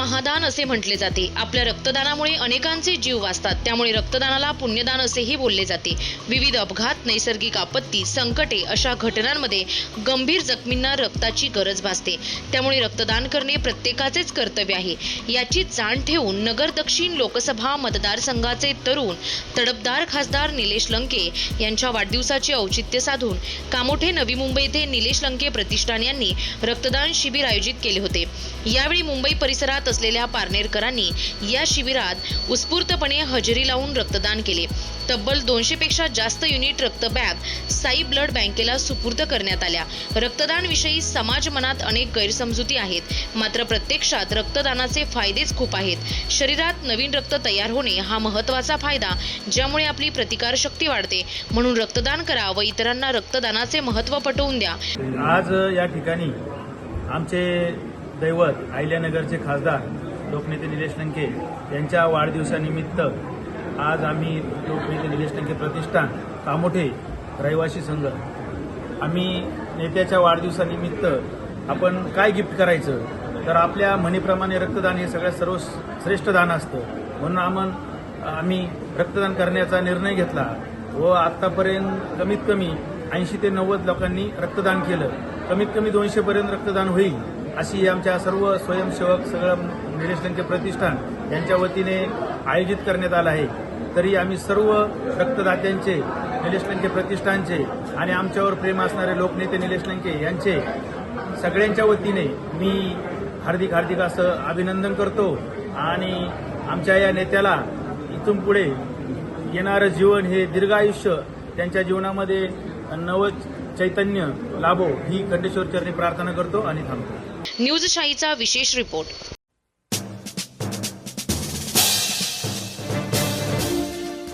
महादान असे म्हटले जाते. आपल्या रक्तदानामुळे अनेकांचे जीव वाचतात. त्यामुळे रक्तदानाला पुण्यदान असेही बोलले जाते. विविध अपघात नैसर्गिक आपत्ती संकटे अशा घटनांमध्ये गंभीर जखमींना रक्ताची गरज भासते. त्यामुळे रक्तदान करणे प्रत्येकाचेच कर्तव्य आहे. याची जाण ठेवून नगर दक्षिण लोकसभा मतदारसंघाचे तरुण तडपदार खासदार निलेश लंके यांच्या वाढदिवसाचे औचित्य साधून कामोठे नवी मुंबई येथे निलेश लंके प्रतिष्ठान यांनी रक्तदान शिबिर आयोजित केले होते. यावेळी मुंबई परिसरात असलेल्या पारनेरकरांनी या शिबिरात उत्स्फूर्तपणे हजेरी लावून रक्तदान केले. तब्बल दोनशेपेक्षा जास्त युनिट रक्त बॅग साई ब्लड बँकेला सुपूर्द करण्यात आल्या. रक्तदानविषयी समाज मनात अनेक गैरसमजुती आहेत. मात्र प्रत्यक्षात रक्तदानाचे फायदेच खूप आहेत. शरीरात नवीन रक्त तयार होणे हा महत्त्वाचा फायदा ज्यामुळे आपली प्रतिकारशक्ती वाढते. म्हणून रक्तदान करा व इतरांना रक्तदानाचे महत्त्व पटवून द्या. आज या ठिकाणी आमचे दैवत अहिल्यानगरचे खासदार लोकनेते निलेश लंके यांच्या वाढदिवसानिमित्त आज आम्ही लोकनेते निलेश लंके प्रतिष्ठान कामोठे रहिवासी संघ आम्ही नेत्याच्या वाढदिवसानिमित्त आपण काय गिफ्ट करायचं? तर आपल्या म्हणीप्रमाणे रक्तदान हे सगळ्यात सर्व श्रेष्ठ दान असतं. म्हणून आम्ही आम्ही रक्तदान करण्याचा निर्णय घेतला व आतापर्यंत कमीत कमी ऐंशी ते नव्वद लोकांनी रक्तदान केलं. कमीत कमी दोनशेपर्यंत रक्तदान होईल. अशी आमच्या सर्व स्वयंसेवक सगळं निलेश लंके प्रतिष्ठान यांच्या वतीने आयोजित करण्यात आलं आहे. तरी आम्ही सर्व रक्तदात्यांचे निलेश लंके प्रतिष्ठानचे आणि आमच्यावर प्रेम असणारे लोकनेते निलेश लंके यांचे सगळ्यांच्या वतीने मी हार्दिक हार्दिक असं अभिनंदन करतो आणि आमच्या या नेत्याला इथून पुढे येणारं जीवन हे दीर्घायुष्य त्यांच्या जीवनामध्ये नव चैतन्य लाभो ही खंडेश्वर चरणी प्रार्थना करतो आणि थांबतो. न्यूजशाहीचा विशेष रिपोर्ट.